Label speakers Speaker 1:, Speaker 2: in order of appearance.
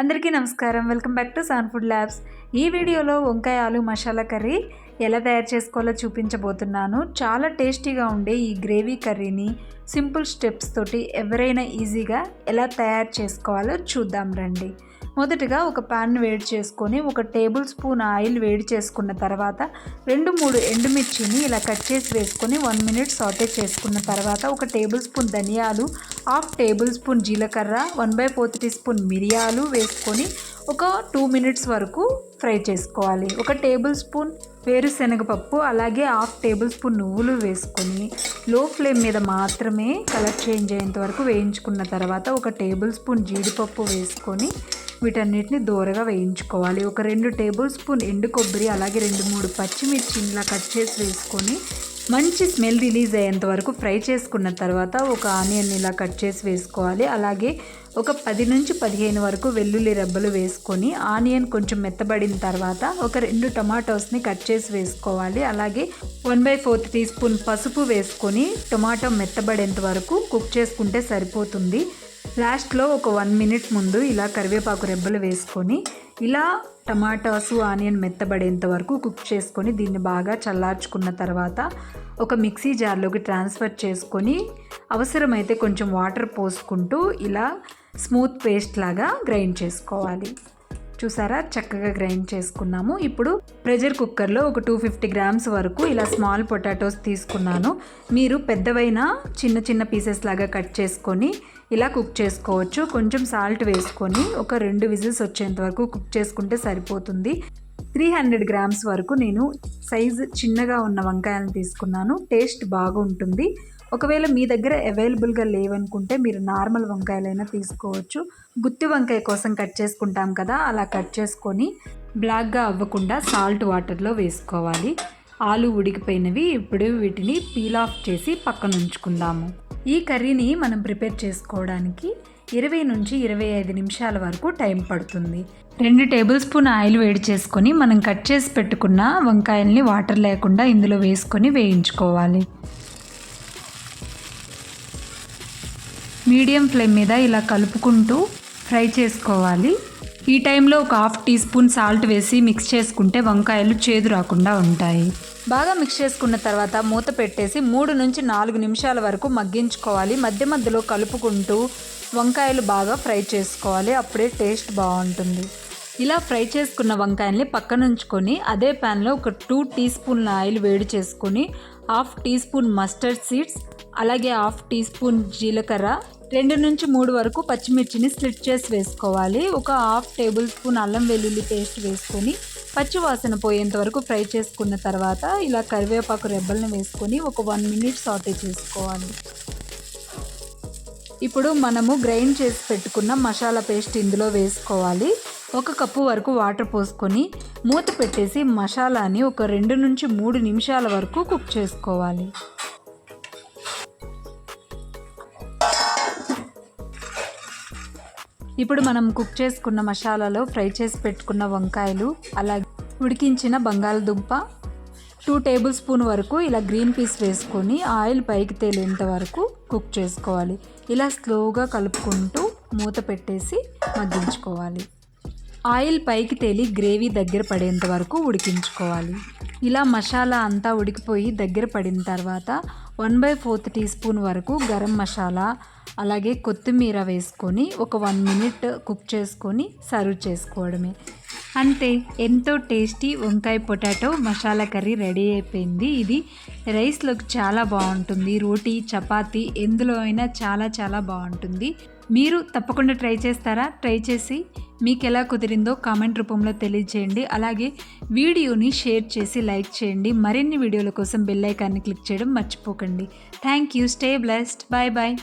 Speaker 1: అందరికీ నమస్కారం. Welcome back to San food labs. ఈ వీడియోలో వంకాయ ఆలు మసాలా కర్రీ ఎలా తయారు చేసుకోవాలో చూపించబోతున్నాను. చాలా టేస్టీగా ఉండే ఈ గ్రేవీ కర్రీని సింపుల్ స్టెప్స్ తోటి ఎవరైనా ఈజీగా ఎలా తయారు చేసుకోవాలో చూద్దాం రండి. మొదటగా ఒక పాన్ వేడి చేసుకొని ఒక టేబుల్ స్పూన్ ఆయిల్ వేడి చేసుకున్న తర్వాత రెండు మూడు ఎండుమిర్చిని ఇలా కట్ చేసి వేసుకొని వన్ మినిట్ సాటే చేసుకున్న తర్వాత ఒక టేబుల్ స్పూన్ ధనియాలు హాఫ్ టేబుల్ స్పూన్ జీలకర్ర one by fourth teaspoon మిరియాలు వేసుకొని ఒక టూ మినిట్స్ వరకు ఫ్రై చేసుకోవాలి. ఒక టేబుల్ స్పూన్ వేరుశనగపప్పు అలాగే హాఫ్ టేబుల్ స్పూన్ నువ్వులు వేసుకొని లో ఫ్లేమ్ మీద మాత్రమే కలర్ చేంజ్ అయ్యేంత వరకు వేయించుకున్న తర్వాత ఒక టేబుల్ స్పూన్ జీడిపప్పు వేసుకొని వీటన్నిటిని దూరగా వేయించుకోవాలి. ఒక రెండు టేబుల్ స్పూన్ ఎండు కొబ్బరి అలాగే రెండు మూడు పచ్చిమిర్చి ఇలా కట్ చేసి వేసుకొని మంచి స్మెల్ రిలీజ్ అయ్యేంత వరకు ఫ్రై చేసుకున్న తర్వాత ఒక ఆనియన్ ఇలా కట్ చేసి వేసుకోవాలి. అలాగే ఒక పది నుంచి పదిహేను వరకు వెల్లుల్లి రెబ్బలు వేసుకొని ఆనియన్ కొంచెం మెత్తబడిన తర్వాత ఒక రెండు టొమాటోస్ని కట్ చేసి వేసుకోవాలి. అలాగే one by fourth teaspoon పసుపు వేసుకొని టొమాటో మెత్తబడేంత వరకు కుక్ చేసుకుంటే సరిపోతుంది. లాస్ట్లో ఒక వన్ మినిట్ ముందు ఇలా కరివేపాకు రెబ్బలు వేసుకొని ఇలా టమాటాసు ఆనియన్ మెత్తబడేంత వరకు కుక్ చేసుకొని దీన్ని బాగా చల్లార్చుకున్న తర్వాత ఒక మిక్సీ జార్లోకి ట్రాన్స్ఫర్ చేసుకొని అవసరమైతే కొంచెం వాటర్ పోసుకుంటూ ఇలా స్మూత్ పేస్ట్ లాగా గ్రైండ్ చేసుకోవాలి. చూసారా? చక్కగా గ్రైండ్ చేసుకున్నాము. ఇప్పుడు ప్రెషర్ కుక్కర్లో ఒక టూ ఫిఫ్టీ గ్రామ్స్ వరకు ఇలా స్మాల్ పొటాటోస్ తీసుకున్నాను. మీరు పెద్దవైన చిన్న చిన్న పీసెస్ లాగా కట్ చేసుకొని ఇలా కుక్ చేసుకోవచ్చు. కొంచెం సాల్ట్ వేసుకొని ఒక రెండు విజిల్స్ వచ్చేంత వరకు కుక్ చేసుకుంటే సరిపోతుంది. త్రీ హండ్రెడ్ గ్రామ్స్ వరకు నేను సైజు చిన్నగా ఉన్న వంకాయలను తీసుకున్నాను. టేస్ట్ బాగుంటుంది. ఒకవేళ మీ దగ్గర అవైలబుల్గా లేవనుకుంటే మీరు నార్మల్ వంకాయలైనా తీసుకోవచ్చు. గుత్తి వంకాయ కోసం కట్ చేసుకుంటాం కదా అలా కట్ చేసుకొని బ్లాక్గా అవ్వకుండా సాల్ట్ వాటర్లో వేసుకోవాలి. ఆలు ఉడికిపోయినవి ఇప్పుడు వీటిని పీల్ ఆఫ్ చేసి పక్కన ఉంచుకుందాము. ఈ కర్రీని మనం ప్రిపేర్ చేసుకోవడానికి ఇరవై నుంచి ఇరవై ఐదు నిమిషాల వరకు టైం పడుతుంది. రెండు టేబుల్ స్పూన్ ఆయిల్ వేడి చేసుకొని మనం కట్ చేసి పెట్టుకున్న వంకాయల్ని వాటర్ లేకుండా ఇందులో వేసుకొని వేయించుకోవాలి. మీడియం ఫ్లేమ్ మీద ఇలా కలుపుకుంటూ ఫ్రై చేసుకోవాలి. ఈ టైంలో ఒక హాఫ్ టీ స్పూన్ సాల్ట్ వేసి మిక్స్ చేసుకుంటే వంకాయలు చేదు రాకుండా ఉంటాయి. బాగా మిక్స్ చేసుకున్న తర్వాత మూత పెట్టేసి మూడు నుంచి నాలుగు నిమిషాల వరకు మగ్గించుకోవాలి. మధ్య మధ్యలో కలుపుకుంటూ వంకాయలు బాగా ఫ్రై చేసుకోవాలి. అప్పుడే టేస్ట్ బాగుంటుంది. ఇలా ఫ్రై చేసుకున్న వంకాయల్ని పక్కనుంచుకొని అదే ప్యాన్లో ఒక టూ టీ స్పూన్ల ఆయిల్ వేడి చేసుకొని half teaspoon mustard seeds అలాగే హాఫ్ టీ స్పూన్ జీలకర్ర రెండు నుంచి మూడు వరకు పచ్చిమిర్చిని స్లిట్ చేసి వేసుకోవాలి. ఒక హాఫ్ టేబుల్ స్పూన్ అల్లం వెల్లుల్లి పేస్ట్ వేసుకొని పచ్చి వాసన పోయేంత వరకు ఫ్రై చేసుకున్న తర్వాత ఇలా కరివేపాకు రెబ్బలను వేసుకొని ఒక వన్ మినిట్ సాటే చేసుకోవాలి. ఇప్పుడు మనము గ్రైండ్ చేసి పెట్టుకున్న మసాలా పేస్ట్ ఇందులో వేసుకోవాలి. ఒక కప్పు వరకు వాటర్ పోసుకొని మూత పెట్టేసి మసాలాని ఒక రెండు నుంచి మూడు నిమిషాల వరకు కుక్ చేసుకోవాలి. ఇప్పుడు మనం కుక్ చేసుకున్న మసాలాలో ఫ్రై చేసి పెట్టుకున్న వంకాయలు అలాగే ఉడికించిన బంగాళదుంప టూ టేబుల్ స్పూన్ వరకు ఇలా గ్రీన్ పీస్ వేసుకొని ఆయిల్ పైకి తేలేంత వరకు కుక్ చేసుకోవాలి. ఇలా స్లోగా కలుపుకుంటూ మూత పెట్టేసి మగ్గించుకోవాలి. ఆయిల్ పైకి తేలి గ్రేవీ దగ్గర పడేంత వరకు ఉడికించుకోవాలి. ఇలా మసాలా అంతా ఉడికిపోయి దగ్గర పడిన తర్వాత one by fourth teaspoon వరకు గరం మసాలా అలాగే కొత్తిమీర వేసుకొని ఒక వన్ మినిట్ కుక్ చేసుకొని సర్వ్ చేసుకోవడమే. అంతే ఎంతో టేస్టీ వంకాయ పొటాటో మసాలా కర్రీ రెడీ అయిపోయింది. ఇది రైస్లోకి చాలా బాగుంటుంది. రోటీ చపాతీ ఎందులో అయినా చాలా చాలా బాగుంటుంది. మీరు తప్పకుండా ట్రై చేస్తారా? ట్రై చేసి మీకు ఎలా కుదిరిందో కామెంట్ రూపంలో తెలియజేయండి. అలాగే వీడియోని షేర్ చేసి లైక్ చేయండి. మరిన్ని వీడియోల కోసం బెల్ ఐకాన్ని క్లిక్ చేయడం మర్చిపోకండి. Thank you. Stay blessed. Bye bye.